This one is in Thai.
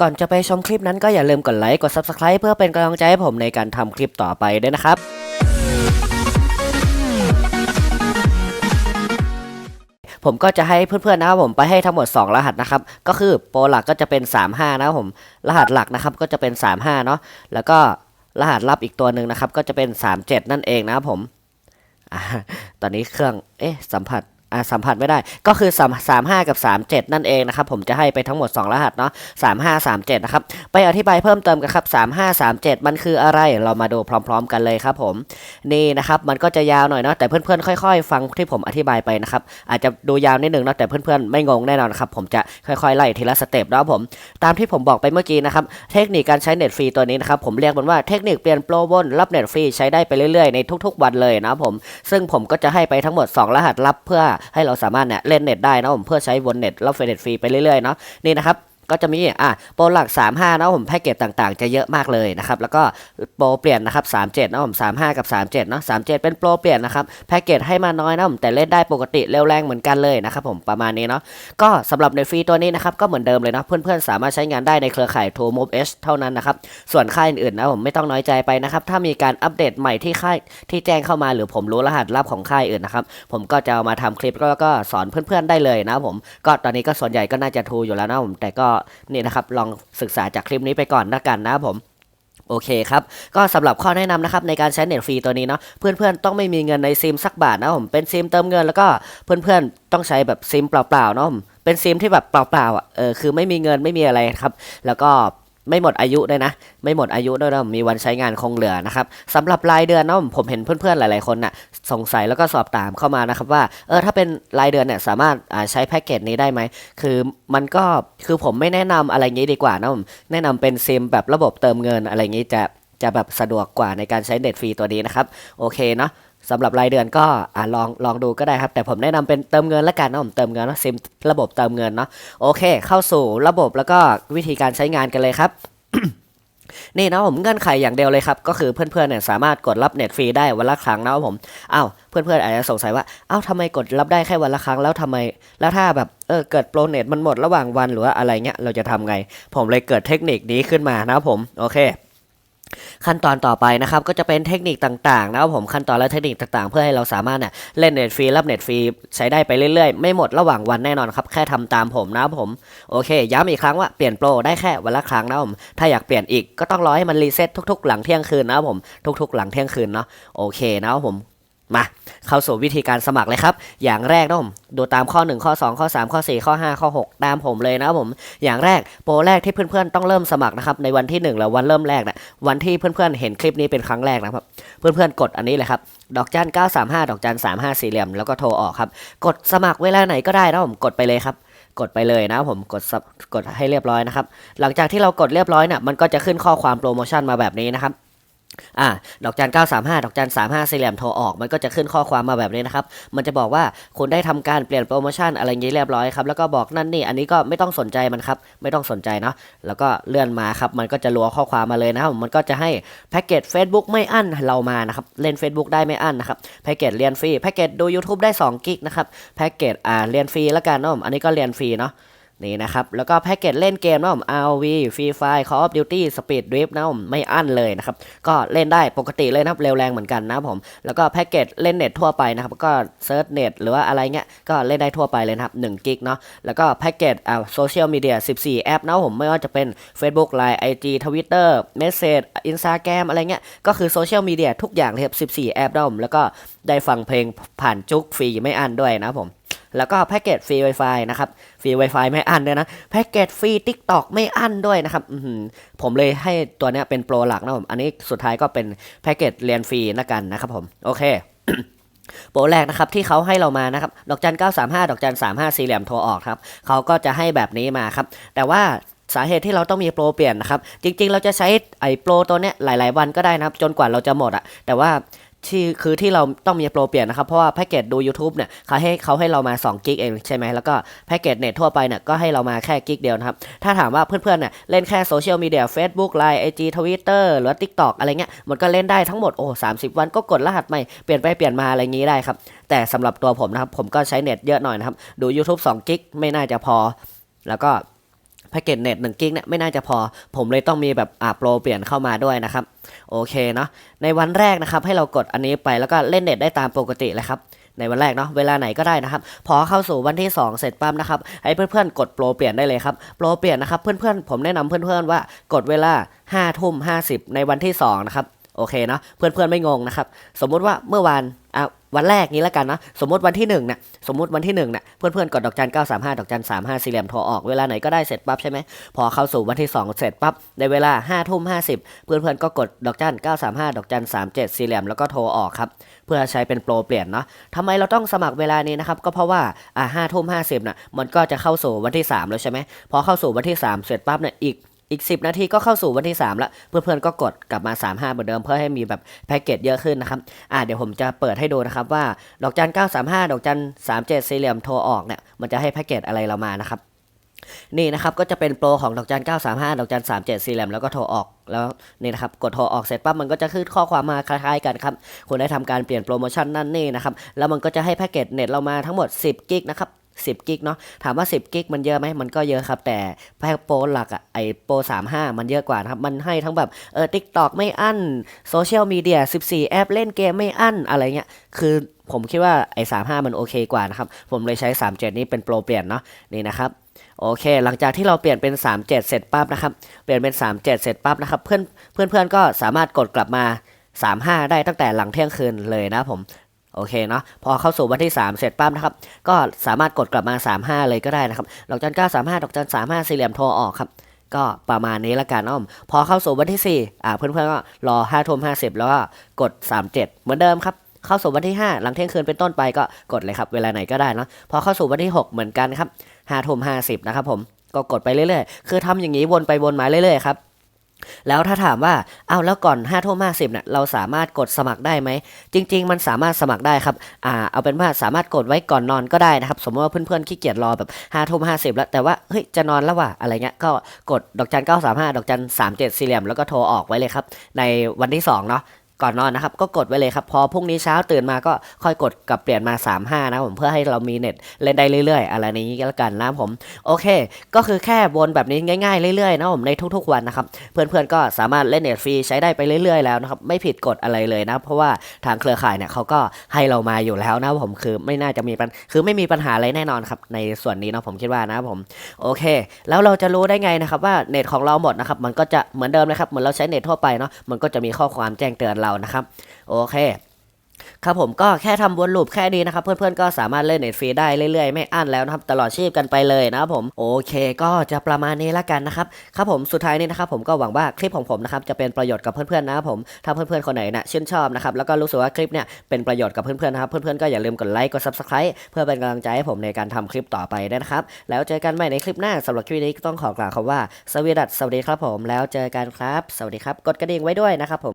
ก่อนจะไปชมคลิปนั้นก็อย่าลืมกดไลค์ กด Subscribe เพื่อเป็นกำลังใจให้ผมในการทำคลิปต่อไปด้วยนะครับผมก็จะให้เพื่อนๆนะครับผมไปให้ทั้งหมด 2 รหัสนะครับ ก็คือโปรหลักก็จะเป็น 35 นะครับผม รหัสหลักนะครับก็จะเป็น 35 เนาะแล้วก็รหัสลับอีกตัวหนึ่งนะครับ ก็จะเป็น 37 นั่นเองนะครับผมอตอนนี้เครื่องเอ๊ะสัมผัส สัมผัสไม่ได้ ก็คือ 3 35 กับ 37 นั่นเองนะครับผมจะให้ไปทั้งหมด 2 รหัสเนาะ35 37 นะครับ ไปอธิบายเพิ่มเติมกันครับ 35 37 มันคืออะไรเรามาดูพร้อม ๆ กันเลยครับผมนี่นะครับมันก็จะยาวหน่อยเนาะแต่เพื่อนๆ ค่อย ๆ ฟังที่ผมอธิบายไปนะครับอาจจะดูยาวนิดนึงเนาะแต่เพื่อนๆ ไม่งงแน่นอนครับผมจะค่อยๆไล่ทีละสเต็ปนะครับผมตามที่ผมบอกไปเมื่อกี้นะครับเทคนิคการใช้เน็ตฟรีตัวนี้นะครับผมเรียกมันว่าเทคนิคเปลี่ยนโปรวนรับเน็ตฟรีใช้ได้ไปเรื่อยๆในทุกๆ วันเลยนะครับผมซึ่งผมก็จะให้ไปทั้งหมด 2 รหัสลับเพื่อให้เราสามารถเนี่ยเล่นเน็ตได้นะผมเพื่อใช้วนเน็ตรับเน็ตฟรีไปเรื่อยๆเนาะนี่นะครับ ก็จะมีอะโปรหลัก 35นะผมแพ็กเกจต่างๆ จะเยอะมากเลยนะครับแล้วก็โปรเปลี่ยนนะครับ37นะผม35 กับ 37เนาะ37 เป็นโปรเปลี่ยนนะครับแพ็กเกจให้มาน้อยนะผมแต่เล่นได้ปกติเร็วแรงเหมือนกันเลยนะครับผมประมาณนี้เนาะก็สำหรับในฟรีตัวนี้นะครับก็เหมือนเดิมเลยนะเพื่อนๆ สามารถใช้งานได้ในเครือข่าย True Move H เท่านั้นนะครับส่วนค่ายอื่นๆนะผมไม่ต้องน้อยใจไปนะครับถ้ามีการอัปเดตใหม่ที่ค่ายที่แจ้งเข้ามาหรือผมรู้รหัสลับของค่ายอื่นนะครับผมก็จะเอามาทำคลิปแล้วก็สอนเพื่อนๆได้เลยนะผมก็ตอนนี้ก็ส่วนใหญ่ก็น่าจะทูอยู่แล้วนะผมแต่ก็นี่นะครับลองศึกษาจากคลิปนี้ไปก่อนนะกันนะผมโอเคครับ ก็สำหรับข้อแนะนำนะครับในการใช้เน็ตฟรีตัวนี้เนาะเพื่อนๆต้องไม่มีเงินในซิมสักบาทนะผมเป็นซิมเติมเงินแล้วก็เพื่อนๆต้องใช้แบบซิมเปล่าๆเนาะผมเป็นซิมที่แบบเปล่าๆอะเออคือไม่มีเงินไม่มีอะไรครับ แล้วก็ ไม่หมดอายุด้วยนะ ไม่หมดอายุด้วยนะมีวันใช้งานคงเหลือนะครับสำหรับรายเดือนเนาะผมเห็นเพื่อนๆหลายๆคนน่ะสงสัยแล้วก็สอบถามเข้ามานะครับว่าเออถ้าเป็นรายเดือนเนี่ยสามารถใช้แพ็กเกจนี้ได้ไหมคือมันก็คือผมไม่แนะนำอะไรงี้ดีกว่านะผมแนะนำเป็นซิมแบบระบบเติมเงินอะไรงี้จะจะแบบสะดวกกว่าในการใช้เน็ตฟรีตัวนี้นะครับโอเคเนาะ สำหรับรายเดือนก็อ่าลองลองดูก็ได้ครับ แต่ผมแนะนำเป็นเติมเงินละกันนะผมเติมเงินเนาะซิมระบบเติมเงินเนาะโอเค เข้าสู่ระบบแล้วก็วิธีการใช้งานกันเลยครับนี่นะผมเงื่อนไขอย่างเดียวเลยครับ ก็คือเพื่อนๆเนี่ยสามารถกดรับเน็ตฟรีได้วันละครั้งนะครับผมอ้าวเพื่อนๆอาจจะสงสัยว่าอ้าวทำไมกดรับได้แค่วันละครั้งแล้วทำไม แล้วถ้าแบบเออเกิดโปรเน็ตมันหมดระหว่างวันหรือว่าอะไรเงี้ยเราจะทำไง ผมเลยเกิดเทคนิคนี้ขึ้นมานะครับผมโอเค ขั้นตอนต่อไปนะครับก็จะเป็นเทคนิคต่างๆนะครับผมขั้นตอนและเทคนิคต่างๆ เพื่อให้เราสามารถเนี่ยเล่นเน็ตฟรีรับเน็ตฟรีใช้ได้ไปเรื่อยๆ ไม่หมดระหว่างวันแน่นอนครับแค่ทำตามผมนะครับผมโอเค ย้ำอีกครั้งว่าเปลี่ยนโปรได้แค่วันละครั้งนะครับผมถ้าอยากเปลี่ยนอีกก็ต้องรอให้มันรีเซ็ตทุก ๆ หลังเที่ยงคืนนะครับผมทุก ๆ หลังเที่ยงคืนเนาะโอเคนะครับผม มาเข้าสู่วิธีการสมัครเลยครับ อย่างแรกนะผมดูตามข้อ 1 ข้อ 2 ข้อ 3 ข้อ 4 ข้อ 5 ข้อ 6 ตามผมเลยนะครับผม อย่างแรกโปรแรกที่เพื่อนๆต้องเริ่มสมัครนะครับในวันที่ 1 แล้ววันเริ่มแรกนะวันที่เพื่อนๆเห็นคลิปนี้เป็นครั้งแรกนะครับ เพื่อนๆกดอันนี้เลยครับ ดอกจัน935 ดอกจัน35 สี่เหลี่ยมแล้วก็โทรออกครับ กดสมัครเวลาไหนก็ได้นะผมกดไปเลยครับกดไปเลยนะผมกดกดให้เรียบร้อยนะครับ หลังจากที่เรากดเรียบร้อยเนี่ยมันก็จะขึ้นข้อความโปรโมชั่นมาแบบนี้นะครับ อ่าดอกจัน935 ดอกจัน35สี่เหลี่ยมโทรออกมันก็จะขึ้นข้อความมาแบบนี้นะครับ มันจะบอกว่าคุณได้ทำการเปลี่ยนโปรโมชั่นอะไรอย่างนี้เรียบร้อยครับ แล้วก็บอกนั่นนี่ อันนี้ก็ไม่ต้องสนใจมันครับ ไม่ต้องสนใจเนาะ แล้วก็เลื่อนมาครับ มันก็จะรัวข้อความมาเลยนะครับ มันก็จะให้แพ็กเกจ Facebook ไม่อั้นเรามานะครับ เล่น Facebook ได้ไม่อั้นนะครับ แพ็กเกจเรียนฟรี แพ็กเกจดู YouTube ได้2กิกนะครับ แพ็กเกจอ่าเรียนฟรีแล้วกันเนาะ อันนี้ก็เรียนฟรีเนาะ นี่นะครับ แล้วก็แพ็กเกจเล่นเกมนะผม RV Free Fire Call of Duty Speed Drift นะผมไม่อั้นเลยนะครับ ก็เล่นได้ปกติเลยนะครับเร็วแรงเหมือนกันนะผม แล้วก็แพ็กเกจเล่นเน็ตทั่วไปนะครับ ก็เซิร์ชเน็ตหรือว่าอะไรเงี้ย ก็เล่นได้ทั่วไปเลยนะครับ1กิกเนาะ แล้วก็แพ็กเกจอ่าโซเชียลมีเดีย14 แอปนะผม ไม่ว่าจะเป็น Facebook Line IG Twitter Message Instagram อะไรเงี้ย ก็คือโซเชียลมีเดียทุกอย่างเลยครับ14 แอปนะผม แล้วก็ได้ฟังเพลงผ่านจุกฟรีไม่อั้นด้วยนะผม แล้วก็แพ็กเกจฟรี Wi-Fi นะครับ ฟรี Wi-Fi ไม่อั้นด้วยนะ แพ็กเกจฟรี TikTok ไม่อั้นด้วยนะครับผมเลยให้ตัวนี้เป็นโปรหลักนะผม อันนี้สุดท้ายก็เป็นแพ็กเกจเรียนฟรีนะกันนะครับผม โอเคโปรแรกนะครับที่เขาให้เรามานะครับ ดอกจัน 935 ดอกจัน 35 สี่เหลี่ยมโทรออกครับ เขาก็จะให้แบบนี้มาครับ แต่ว่าสาเหตุที่เราต้องมีโปรเปลี่ยนนะครับ จริงๆ เราจะใช้ไอ้โปรตัวเนี้ยหลาย ๆ วันก็ได้นะครับ จนกว่าเราจะหมดอะแต่ว่า ที่คือที่เราต้องมีโปรเปลี่ยนนะครับ เพราะว่าแพ็กเกจดู YouTube เนี่ยเขาให้เขาให้เรามา2กิกเองใช่ไหมแล้วก็แพ็กเกจเน็ตทั่วไปเนี่ยก็ให้เรามาแค่กิกเดียวนะครับ ถ้าถามว่าเพื่อนๆเนี่ยเล่นแค่โซเชียลมีเดีย Facebook Line IG Twitter หรือ TikTok อะไรเงี้ยมันก็เล่นได้ทั้งหมดโอ้สาวันก็กดรหัสใหม่เปลี่ยนไปเปลี่ยนมาอะไรงี้ได้ครับ แต่สำหรับตัวผมนะครับผมก็ใช้เน็ตเยอะหน่อยนะครับดู YouTube 2กิกไม่น่าจะพอ แล้วก็ แพ็กเกจเน็ต1กิกเนี่ยไม่น่าจะพอ ผมเลยต้องมีแบบอ่าโปรเปลี่ยนเข้ามาด้วยนะครับโอเคเนาะในวันแรกนะครับให้เรากดอันนี้ไปแล้วก็เล่นเน็ตได้ตามปกติเลยครับในวันแรกเนาะเวลาไหนก็ได้นะครับ พอเข้าสู่วันที่ 2 เสร็จปั๊มนะครับให้เพื่อนๆ กดโปรเปลี่ยนได้เลยครับโปรเปลี่ยนนะครับเพื่อนๆ ผมแนะนำเพื่อนๆว่ากดเวลา5ทุ่ม50 ในวันที่2นะครับ โอเคเนาะเพื่อนๆไม่งงนะครับ สมมุติว่าเมื่อวานอะวันแรกนี้แล้วกันเนาะสมมติวันที่1เนี่ยสมมติวันที่1เนี่ยเพื่อนๆกดดอกจัน935 ดอกจัน35สี่เหลี่ยมโทรออกเวลาไหนก็ได้เสร็จปั๊บใช่ไหมพอเข้าสู่วันที่ 2 เสร็จปั๊บในเวลา5ทุ่ม50 เพื่อนๆก็กดดอกจัน935 ดอกจัน37สี่เหลี่ยมแล้วก็โทรออกครับเพื่อใช้เป็นโปรเปลี่ยนเนาะทำไมเราต้องสมัครเวลานี้นะครับก็เพราะว่าอ่าห้าทุ่มห้าสิบน่ะมันก็จะเข้าสู่วันที่ 3 แล้วใช่ไหมพอเข้าสู่วันที่ 3 เสร็จปั๊บเนี่ยอีก อีก 10 นาทีก็เข้าสู่วันที่ 3 แล้ว เพื่อนๆก็กดกลับมา 35เหมือนเดิมเพื่อให้มีแบบแพ็กเกจเยอะขึ้นนะครับอ่าเดี๋ยวผมจะเปิดให้ดูนะครับว่าดอกจัน935 ดอกจัน37สี่เหลี่ยมโทรออกเนี่ยมันจะให้แพ็กเกจอะไรเรามานะครับนี่นะครับก็จะเป็นโปรของดอกจัน935 ดอกจัน37สี่เหลี่ยมแล้วก็โทรออกแล้วนี่นะครับกดโทรออกเสร็จปั๊บมันก็จะขึ้นข้อความมาคล้ายๆกันครับคุณได้ทำการเปลี่ยนโปรโมชั่นนั่นนี่นะครับแล้วมันก็จะให้แพ็กเกจเน็ตเรามาทั้งหมด 10 กิกนะครับ 10 กิกเนาะถามว่า 10 กิกมันเยอะไหมมันก็เยอะครับ แต่แพ็กโปรหลักอะไอโปร35 มันเยอะกว่าครับ มันให้ทั้งแบบเออทิกตอกไม่อั้นโซเชียลมีเดีย14 แอปเล่นเกมไม่อั้นอะไรเงี้ย คือผมคิดว่าไอ้35 มันโอเคกว่านะครับ ผมเลยใช้ 37 นี้เป็นโปรเปลี่ยนเนาะนี่นะครับโอเค หลังจากที่เราเปลี่ยนเป็น 37 เสร็จปั๊บนะครับ เปลี่ยนเป็น 37 เสร็จปั๊บนะครับ เพื่อนเพื่อนเพื่อนก็สามารถกดกลับมา 35 ได้ตั้งแต่หลังเที่ยงคืนเลยนะผม โอเคเนาะพอเข้าสู่วันที่ 3 เสร็จปั๊บนะครับ ก็สามารถกดกลับมา 35 เลยก็ได้นะครับดอกจัน935ดอกจัน35สี่เหลี่ยมโทรออกครับ ก็ประมาณนี้ละกันเนาะผมพอเข้าสู่วันที่ 4 อ่าเพื่อนๆก็รอ5ทุ่ม50 แล้วก็กด 37 เหมือนเดิมครับเข้าสู่วันที่ 5 หลังเที่ยงคืนเป็นต้นไปก็กดเลยครับ เวลาไหนก็ได้เนาะพอเข้าสู่วันที่ 6 เหมือนกันครับ5ทุ่ม50นะครับผมก็กดไปเรื่อยๆ คือทำอย่างนี้วนไปวนมาเรื่อยๆครับ แล้วถ้าถามว่าเอาวแล้วก่อน5ทุ่มห้าสิบเนี่ยเราสามารถกดสมัครได้ไหม จริง ๆ มันสามารถสมัครได้ครับอ่าเอาเป็นว่าสามารถกดไว้ก่อนนอนก็ได้นะครับ สมมติว่าเพื่อนๆขี้เกียจรอแบบ5ทุ่มห้าสิบแล้วแต่ว่าเฮ้ยจะนอนแล้วว่ะอะไรเงี้ยก็กดดอกจัน935ดอกจัน37เจ็ดสี่เหลี่ยมแล้วก็โทรออกไว้เลยครับในวันที่สองเนาะ ก่อนนอนนะครับ ก็กดไว้เลยครับ พอพรุ่งนี้เช้าตื่นมาก็ค่อยกดกลับเปลี่ยนมา 35 นะผมเพื่อให้เรามีเน็ตเล่นได้เรื่อยๆ อะไรนี้ก็แล้วกันนะผมโอเค ก็คือแค่วนแบบนี้ง่าย ๆเรื่อยๆนะผมในทุกๆวันนะครับ เพื่อนๆก็สามารถเล่นเน็ตฟรีใช้ได้ไปเรื่อยๆแล้วนะครับไม่ผิดกฎอะไรเลยนะ เพราะว่าทางเครือข่ายเนี่ยเขาก็ให้เรามาอยู่แล้วนะผมคือไม่น่าจะมีปัญคือไม่มีปัญหาอะไรแน่นอนครับในส่วนนี้เนาะผมคิดว่านะผมโอเค แล้วเราจะรู้ได้ไงนะครับว่าเน็ตของเราหมดนะครับมันก็จะเหมือนเดิมเลยครับเหมือนเราใช้เน็ตทั่วไปเนาะมันก็จะมีข้อความแจ้งเตือนเรานะครับโอเคครับผมก็แค่ทำวนลูปแค่นี้นะครับ เพื่อนๆก็สามารถเล่นเน็ตฟรีได้เรื่อยๆ ไม่อั้นแล้วนะครับ ตลอดชีพกันไปเลยนะครับผมโอเค ก็จะประมาณนี้ละกันนะครับครับผมสุดท้ายนี้นะครับผมก็หวังว่าคลิปของผมนะครับจะเป็นประโยชน์กับเพื่อนๆนะครับผมถ้าเพื่อนๆคนไหนนะชื่นชอบนะครับแล้วก็รู้สึกว่าคลิปเนี่ยเป็นประโยชน์กับเพื่อนๆนะครับเพื่อนๆก็อย่าลืมกดไลค์กด subscribe เพื่อเป็นกำลังใจให้ผมในการทำคลิปต่อไปด้นะครับแล้วเจอกันใหม่ในคลิปหน้าสำหรับคลิปนี้ต้องขอกล่าวคำว่าสวีดัสสวัสดีครับผมแล้วเจอกันครับ สวัสดีครับ กดกระดิ่งไว้ด้วยนะครับผม